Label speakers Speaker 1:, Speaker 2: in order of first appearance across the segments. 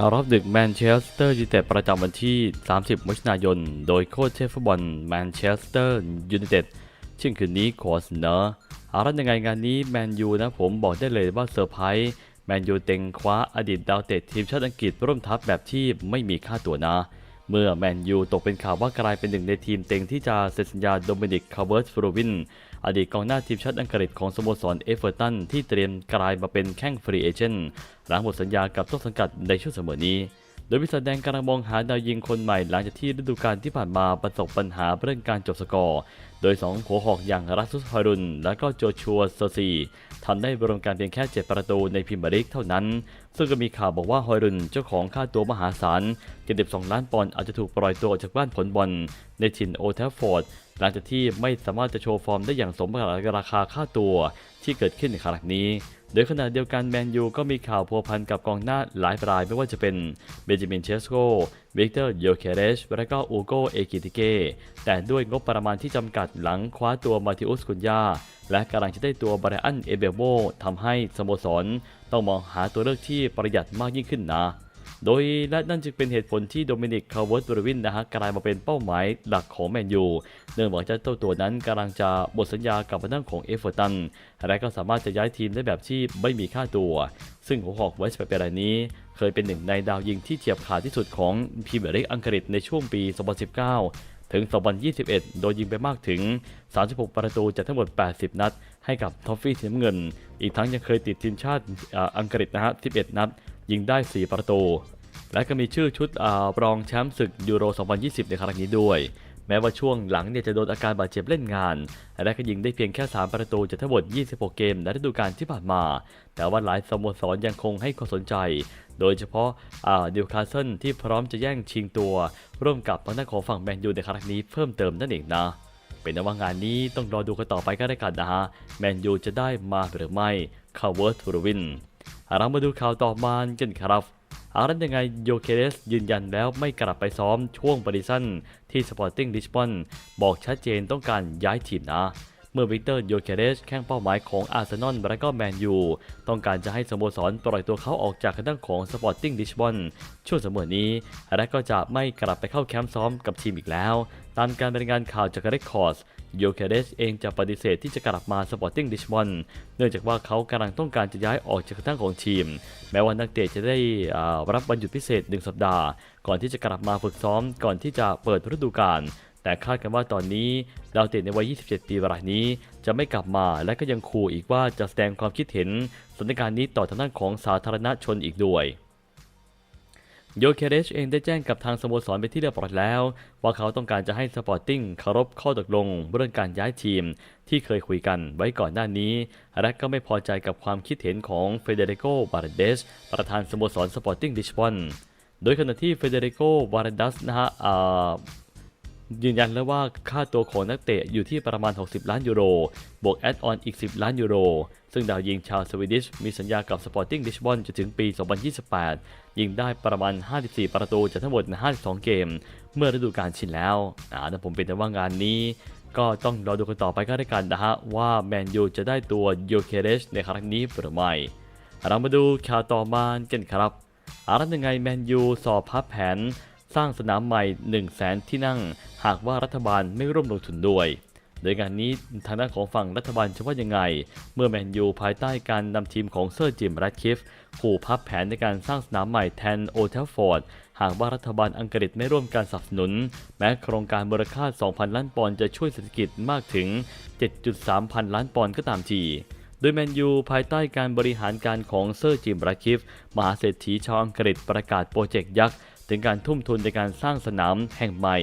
Speaker 1: ข่าวรอบดึกแมนเชสเตอร์ยูไนเต็ดประจำวันที่ 30 มิถุนายน โดยโค้ชเชฟฟุตบอลแมนเชสเตอร์ยูไนเต็ดเช่นคืนนี้ขอเสนออารันยังไงงานนี้แมนยูนะผมบอกได้เลยว่าเซอร์ไพรส์แมนยูเต็งคว้าอดีตดาวเตะทีมชาติอังกฤษร่วมทัพแบบที่ไม่มีค่าตัวนะ เมื่อแมนยูตกเป็นข่าวว่ากลายเป็นหนึ่งในทีมเต็งที่จะเซ็นสัญญาโดมินิก คาร์เวิร์สฟรูวิน อดีตกองหน้าทีมชาติอังกฤษของสโมสรเอเวอร์ตันที่เตรียมกลายมาเป็นแข้งฟรีเอเจนต์หลังหมดสัญญากับต้นสังกัดในช่วงเสมอนี้ โดยวิสัยแดงกำลังมองหาดาวยิงคนใหม่หลังจากที่ฤดูกาลที่ผ่านมาประสบปัญหาเรื่องการจบสกอร์ โดย 2 หัวหอกอย่างรัสซุสฮอยรุน และก็โจชัวเซซีทำได้รวมกันเพียงแค่ 7 ประตูในพรีเมียร์ลีกเท่านั้น ซึ่งก็มีข่าวบอกว่าฮอยรุนเจ้าของค่าตัวมหาศาล 72 ล้านปอนด์อาจจะถูกปล่อยตัวออกจากบ้านผลบอลในถิ่นโอเทฟฟอร์ดหลังจากที่ไม่สามารถจะโชว์ฟอร์มได้อย่างสมกับราคาค่าตัวที่เกิดขึ้นในครั้งนี้ โดยขณะเดียวกันแมนยูก็มีข่าวพัวพันกับกองหน้าหลายรายไม่ว่าจะเป็นเบนจามินเชสโกวิกเตอร์โยเคเรชและก็อูโกเอกิติเก แต่ด้วยงบประมาณที่จำกัดหลังคว้าตัวมาติอุสกุนยาและกำลังจะได้ตัวบรอันเอเบโบทำให้สโมสรต้องมองหาตัวเลือกที่ประหยัดมากยิ่งขึ้นนะ โดยและนั่นจึงเป็นเหตุผลที่โดมินิกคาร์เวิร์ตบรวินนะฮะกลายมาเป็นเป้าหมายหลักของแมนยูเนื่องจากเจ้าตัวนั้นกำลังจะหมดสัญญากับทางด้านของเอฟเวอร์ตันและก็สามารถจะย้ายทีมได้แบบที่ไม่มีค่าตัว ซึ่งหัวหอกเวสต์เปรายนี้ เคยเป็นหนึ่งในดาวยิงที่เฉียบขาดที่สุดของพรีเมียร์ลีกอังกฤษในช่วงปี 2019 ถึง 2021 โดยยิงไปมากถึง 36 ประตูจากทั้งหมด 80 นัด ให้กับทอฟฟี่สีน้ำเงิน อีกทั้งยังเคยติดทีมชาติอังกฤษนะฮะ 11 นัด ยิงได้ 4 ประตู และก็มีชื่อชุดอรองแชมป์ศึกยูโร 2020 ในครั้งนี้ด้วย แม้ว่าช่วงหลังเนี่ยจะโดนอาการบาดเจ็บเล่นงาน และก็ยิงได้เพียงแค่ 3 ประตูจากทั้งหมด 26 เกมในฤดูกาลที่ผ่านมา แต่ว่าหลายสโมสรยังคงให้ความสนใจ โดยเฉพาะดิวคาสเซิลที่พร้อมจะแย่งชิงตัว ร่วมกับทางด้านของฝั่งแมนยูในครั้งนี้เพิ่มเติมนั่นเองนะเป็นนะว่างานนี้ต้องรอดูกันต่อไปก็ได้กันนะฮะ แมนยูจะได้มาหรือไม่คาเวิร์ทูรวิน เรามาดูข่าวต่อมากันครับอาละยังไงโยเคเรสยืนยันแล้วไม่กลับไปซ้อมช่วงบริสันที่สปอร์ติ้งลิสบอนบอกชัดเจนต้องการย้ายทีมนะเมื่อวิกเตอร์โยเคเรสแข้งเป้าหมายของอาร์เซนอลและก็แมนยูต้องการจะให้สโมสรปล่อยตัวเขาออกจากทางด้านของสปอร์ติ้งลิสบอนช่วงเสมอนี้ และก็จะไม่กลับไปเข้าแคมป์ซ้อมกับทีมอีกแล้ว ตามการรายงานข่าวจากเรคคอร์สโยเคเรสเองจะปฏิเสธที่จะกลับมาสปอร์ติ้งดิชมอนเนื่องจากว่าเขากำลังต้องการจะย้ายออกจากทางของทีม แม้ว่านักเตะจะได้อ่ารับวันหยุดพิเศษ 1 สัปดาห์ ก่อนที่จะกลับมาฝึกซ้อมก่อนที่จะเปิดฤดูกาลแต่คาดกันว่าตอนนี้ดาวเตะในวัย 27 ปีรายนี้ จะไม่กลับมาและก็ยังขู่อีกว่าจะแสดงความคิดเห็นสถานการณ์นี้ต่อทางด้านของสาธารณชนอีกด้วย โยเคเรชเองได้แจ้งกับทางสโมสรไปที่เรียบร้อยแล้ว ว่าเขาต้องการจะให้สปอร์ติ้งเคารพข้อตกลงเรื่องการย้ายทีมที่เคยคุยกันไว้ก่อนหน้านี้ และก็ไม่พอใจกับความคิดเห็นของเฟเดริโกบาร์เดสประธานสโมสรสปอร์ติ้งดิชบอนโดยขณะที่เฟเดริโกบาร์เดสนะฮะอ่า ยืนยันแล้วว่าค่าตัวของนักเตะอยู่ที่ประมาณ 60 ล้านยูโร บวกแอดออนอีก 10 ล้านยูโร ซึ่งดาวยิงชาวสวีดิชมีสัญญากับ Sporting Lisbon จนถึงปี 2028 ยิงได้ประมาณ 54 ประตูจากทั้งหมด 52 เกม เมื่อฤดูกาลชินแล้วอ่าแต่ผมเป็นแต่ว่างานนี้ ก็ต้องรอดูกันต่อไปก็ได้กันนะฮะ ว่าแมนยูจะได้ตัวโยเคเรชในครั้งนี้หรือไม่ เรามาดูข่าวต่อมากันครับอารันยังไงแมนยูสอบพับแผน สร้างสนามใหม่ 1 0 0 0 0แสนที่นั่ง หากว่ารัฐบาลไม่ร่วมลงทุนด้วย โดยงานนี้ทางด้านของฝั่งรัฐบาลจะว่ายังไง เมื่อแมนยูภายใต้การนำทีมของเซอร์จิมแรดคิฟขู่พับแผนในการสร้างสนามใหม่แทนโอเทลฟอร์ดหากว่ารัฐบาลอังกฤษไม่ร่วมการสนับสนุน แม้โครงการมูลค่า 2,000 ล้านปอนด์จะช่วยเศรษฐกิจมากถึง 7.3 พันล้านปอนด์ก็ตามทีโดยแมนยูภายใต้การบริหารการของเซอร์จิมราคิฟ มหาเศรษฐีชาวอังกฤษประกาศโปรเจกต์ยักษ์ ถึงการทุ่มทุนในการสร้างสนามแห่งใหม่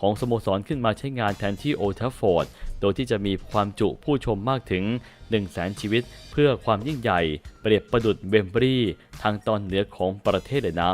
Speaker 1: ของสโมสรขึ้นมาใช้งานแทนที่โอทัฟฟอร์ด โดยที่จะมีความจุผู้ชมมากถึง 1 0 0 0 0แสนชีวิต เพื่อความยิ่งใหญ่ เปรียบประดุดเวมบรีทางตอนเหนือของประเทศเลยนะ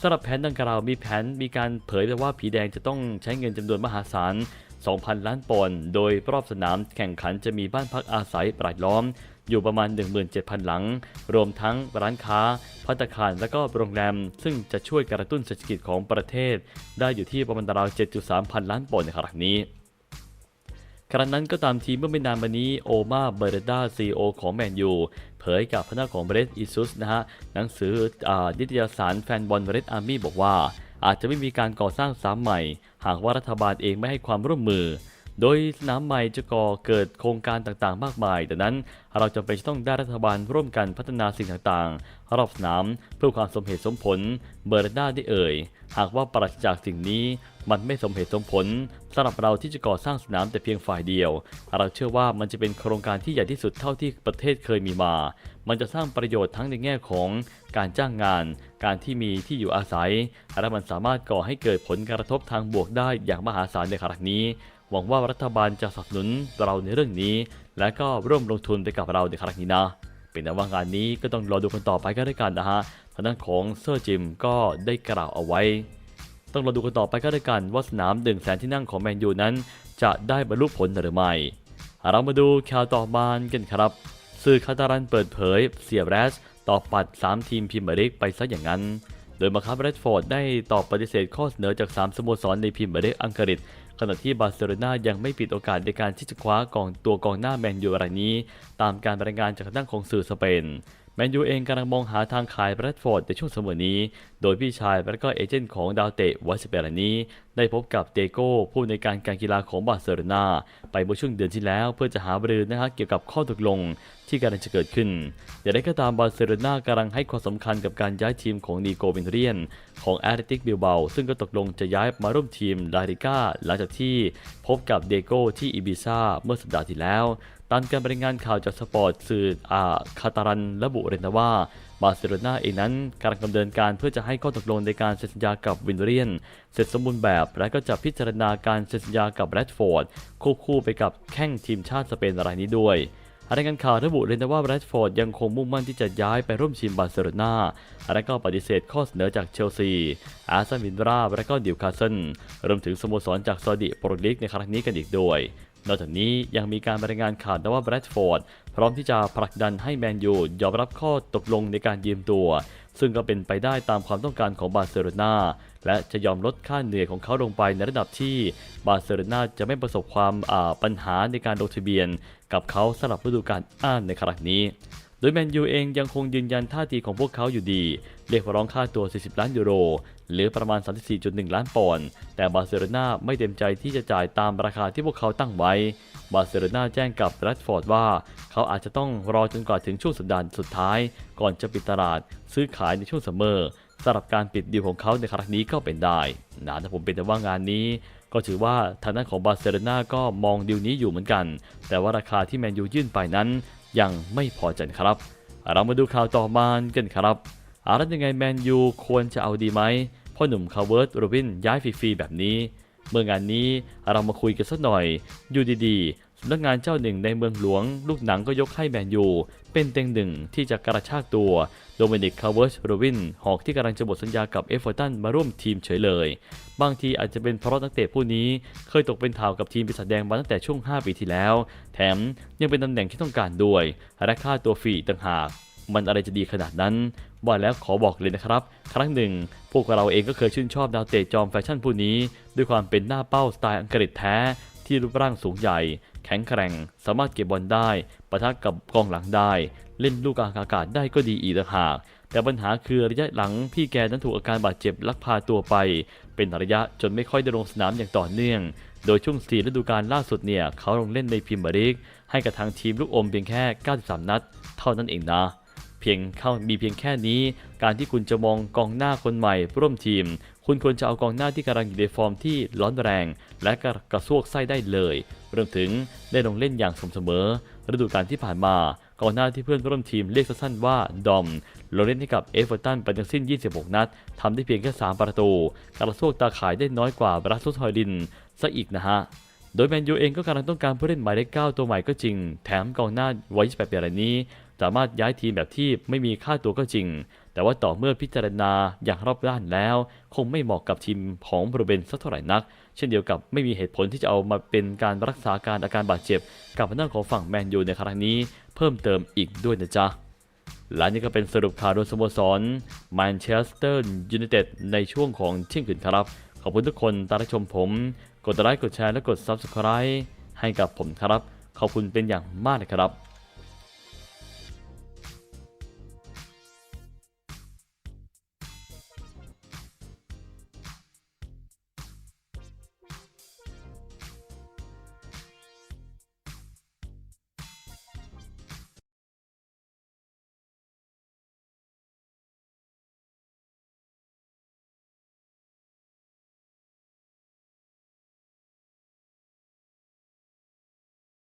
Speaker 1: สำหรับแผนดังกล่าวมีแผนมีการเผยว่าผีแดงจะต้องใช้เงินจำนวนมหาศาล 2,000 ล้านปอนด์ โดยรอบสนามแข่งขันจะมีบ้านพักอาศัยปรายล้อม อยู่ประมาณ 17,000 หลัง รวมทั้งร้านค้า พัตคารและก็โรงแรม ซึ่งจะช่วยกระตุ้นเศรษฐกิจของประเทศ ได้อยู่ที่ประมาณราว 7.3 พันล้านปอนด์ในครั้งนี้ครั้งนั้นก็ตามทีเมื่อไม่นานมานี้โอมาเบรดาซีโอของแมนยูเผยกับพนักของเบรดอิซุสนะฮะหนังสืออานิตยสารแฟนบอลเบรดอาร์มี่บอกว่า อาจจะไม่มีการก่อสร้างสามใหม่ หากว่ารัฐบาลเองไม่ให้ความร่วมมือ โดยสนามใหม่จะก่อเกิดโครงการต่างๆ มากมาย ดังนั้นเราจำเป็นจะต้องได้รัฐบาลร่วมกันพัฒนาสิ่งต่างๆ รอบสนามเพื่อความสมเหตุสมผล เบอร์ด้าได้เอ่ย หากว่าปราศจากสิ่งนี้มันไม่สมเหตุสมผลสำหรับเราที่จะก่อสร้างสนามแต่เพียงฝ่ายเดียว เราเชื่อว่ามันจะเป็นโครงการที่ใหญ่ที่สุดเท่าที่ประเทศเคยมีมา มันจะสร้างประโยชน์ทั้งในแง่ของการจ้างงาน การที่มีที่อยู่อาศัย และมันสามารถก่อให้เกิดผลกระทบทางบวกได้อย่างมหาศาลในครั้งนี้ หวังว่ารัฐบาลจะสนับสนุนเราในเรื่องนี้ และก็ร่วมลงทุนไปกับเราในครั้งนี้นะ เป็นแต่ว่างานนี้ก็ต้องรอดูกันต่อไปก็ได้กันนะฮะทางด้านของเซอร์จิมก็ได้กล่าวเอาไว้ ต้องรอดูกันต่อไปก็ได้กันว่าสนามดึงแสนที่นั่งของแมนยูนั้น จะได้บรรลุผลหรือไม่เรามาดูข่าวต่อมากันครับ สื่อคาตาลันเปิดเผย เสียแรสตอบปัด 3 ทีมพรีเมียร์ลีกไปซะอย่างนั้น โดยมาคับแรดฟอร์ดได้ตอบปฏิเสธข้อเสนอจาก 3 สโมสรในพรีเมียร์ลีกอังกฤษ ขณะที่บาร์เซโลนายังไม่ปิดโอกาสในการที่จะคว้ากองตัวกองหน้าแมนยูรายนี้ ตามการรายงานจากทางด้านของสื่อสเปน แมนยูเองกำลังมองหาทางขายแบรดฟอร์ดในช่วงเสมอนี้ โดยพี่ชายและก็เอเจนต์ของดาวเตะวัยสิบแปรานี้ ได้พบกับเดโก้ผู้ในการการกีฬาของบาร์เซโลนาไปเมื่อช่วงเดือนที่แล้วเพื่อจะหาบรือนะฮะเกี่ยวกับข้อตกลงที่กำลังจะเกิดขึ้นอย่างไรก็ตามบาร์เซโลนากำลังให้ความสำคัญกับการย้ายทีมของนีโกวินเรียน ของแอตเลติกบิลเบาซึ่งก็ตกลงจะย้ายมาร่วมทีมลาลิก้าหลังจากที่พบกับเดโก้ที่อิบิซาเมื่อสัปดาห์ที่แล้ว ตามการรายงานข่าวจากสปอร์ตสื่ออาคาตารันระบุเลยนว่า บาร์เซโลนาเองนั้นกำลังดำเนินการเพื่อจะให้ข้อตกลงในการเซ็นสัญญากับวินเรียน เสร็จสมบูรณ์แบบ และก็จะพิจารณาการเซ็นสัญญากับแรดฟอร์ดควบคู่ไปกับแข้งทีมชาติสเปนรายนี้ด้วยรายงานข่าวระบุเลยนะว่าแรดฟอร์ดยังคงมุ่งมั่นที่จะย้ายไปร่วมทีมบาร์เซโลนาและก็ปฏิเสธข้อเสนอจากเชลซี อาร์เซนวินราและก็ดิวคาสเซนรวมถึงสโมสรจากซาอุดิโปรลีกในครั้งนี้กันอีกด้วย นอกจากนี้ยังมีการบรายงานข่าวนว่าแบรดฟอร์ดพร้อมที่จะผลักดันให้แมนยูยอมรับข้อตกลงในการยืมตัว ซึ่งก็เป็นไปได้ตามความต้องการของบาร์เซโลนาและจะยอมลดค่าเหนื่อยของเขาลงไปในระดับที่บาร์เซโลนาจะไม่ประสบความปัญหาในการลงทะเบียน กับเขาสำหรับฤดูกาลอ้านในครั้งนี้ โดยแมนยูเองยังคงยืนยันท่าทีของพวกเขาอยู่ดี เรียกร้องค่าตัว 40 ล้านยูโร หรือประมาณ 34.1 ล้านปอนด์ แต่บาร์เซโลนาไม่เต็มใจที่จะจ่ายตามราคาที่พวกเขาตั้งไว้ บาร์เซโลนาแจ้งกับแรดฟอร์ดว่า เขาอาจจะต้องรอจนกว่าถึงช่วงสัปดาห์สุดท้าย ก่อนจะปิดตลาดซื้อขายในช่วงซัมเมอร์สำหรับการปิดดีลของเขาในครั้งนี้ก็เป็นได้นะถ้าผมเป็นแต่ว่างานนี้ ก็ถือว่าทางด้านของบาร์เซโลนาก็มองดีลนี้อยู่เหมือนกัน แต่ว่าราคาที่แมนยูยื่นไปนั้น ยังไม่พอใจครับ เรามาดูข่าวต่อมากันครับอารันยังไงแมนยูควรจะเอาดีไหมพ่อหนุ่มคาร์เวิร์ตโรบินย้ายฟรีๆแบบนี้ เมื่องานนี้เรามาคุยกันสักหน่อย อยู่ดีๆสำนักงานเจ้าหนึ่งในเมืองหลวง ลูกหนังก็ยกให้แมนยู เป็นเต็งหนึ่งที่จะกระชากตัวโดมินิกคาร์เวิร์ตโรบิน หอกที่กำลังจะหมดสัญญากับเอฟเวอร์ตันมาร่วมทีมเฉยเลย บางทีอาจจะเป็นเพราะนักเตะผู้นี้เคยตกเป็นข่าวกับทีมปีศาจแดงมาตั้งแต่ช่วง 5 ปีที่แล้ว แถมยังเป็นตำแหน่งที่ต้องการด้วยและค่าตัวฟรีต่างหาก มันอะไรจะดีขนาดนั้น ว่าแล้วขอบอกเลยนะครับ ครั้งหนึ่ง พวกเราเองก็เคยชื่นชอบดาวเตะจอมแฟชั่นผู้นี้ ด้วยความเป็นหน้าเป้าสไตล์อังกฤษแท้ ที่รูปร่างสูงใหญ่ แข็งแกร่ง สามารถเก็บบอลได้ปะทะกับกองหลังได้ เล่นลูกกลางอากาศได้ก็ดีอีกต่างหากแต่ปัญหาคือระยะหลังพี่แกนั้นถูกอาการบาดเจ็บลักพาตัวไป เป็นระยะจนไม่ค่อยได้ลงสนามอย่างต่อเนื่อง โดยช่วงสี่ฤดูกาลล่าสุดเนี่ย เขาลงเล่นในพรีเมียร์ลีกให้กับทางทีมลูกอมเพียงแค่ 93 นัด เท่านั้นเองนะ พียงเข้ามีเพียงแค่นี้ การที่คุณจะมองกองหน้าคนใหม่ร่วมทีม คุณควรจะเอากองหน้าที่กำลังอยู่ในฟอร์มที่ร้อนแรง และกระกระซวกไส้ได้เลยรวมถึงได้ลงเล่นอย่างสม่ำเสมอฤดูกาลที่ผ่านมากองหน้าที่เพื่อนร่วมทีมเรียกสั้นๆว่าดอมลงเล่นให้กับเอฟเวอร์ตันไปทั้งสิ้น 26 นัดทำได้เพียงแค่ 3 ประตู กระซวกตาข่ายได้น้อยกว่าบรัสซุสฮอยลินซะอีกนะฮะโดยแมนยูเองก็กำลังต้องการผู้เล่นหมายเลข9ตัวใหม่ก็จริง แถมกองหน้าวัย28ปีรายนี้ สามารถย้ายทีมแบบที่ไม่มีค่าตัวก็จริง แต่ว่าต่อเมื่อพิจารณาอย่างรอบด้านแล้ว คงไม่เหมาะกับทีมของบรูเบนสักเท่าไหร่นัก เช่นเดียวกับไม่มีเหตุผลที่จะเอามาเป็นการรักษาการอาการบาดเจ็บ กับทางด้าของฝั่งแมนยูในครั้งนี้เพิ่มเติมอีกด้วยนะจ๊ะและนี่ก็เป็นสรุปข่าวโดยสโมสรแมนเชสเตอร์ยูไนเต็ดในช่วงของเที่ยงคืนครับ ขอบคุณทุกคนตามรับชมผม กดไลค์กดแชร์และกด Subscribe ให้กับผมครับ ขอบคุณเป็นอย่างมากเลยครับ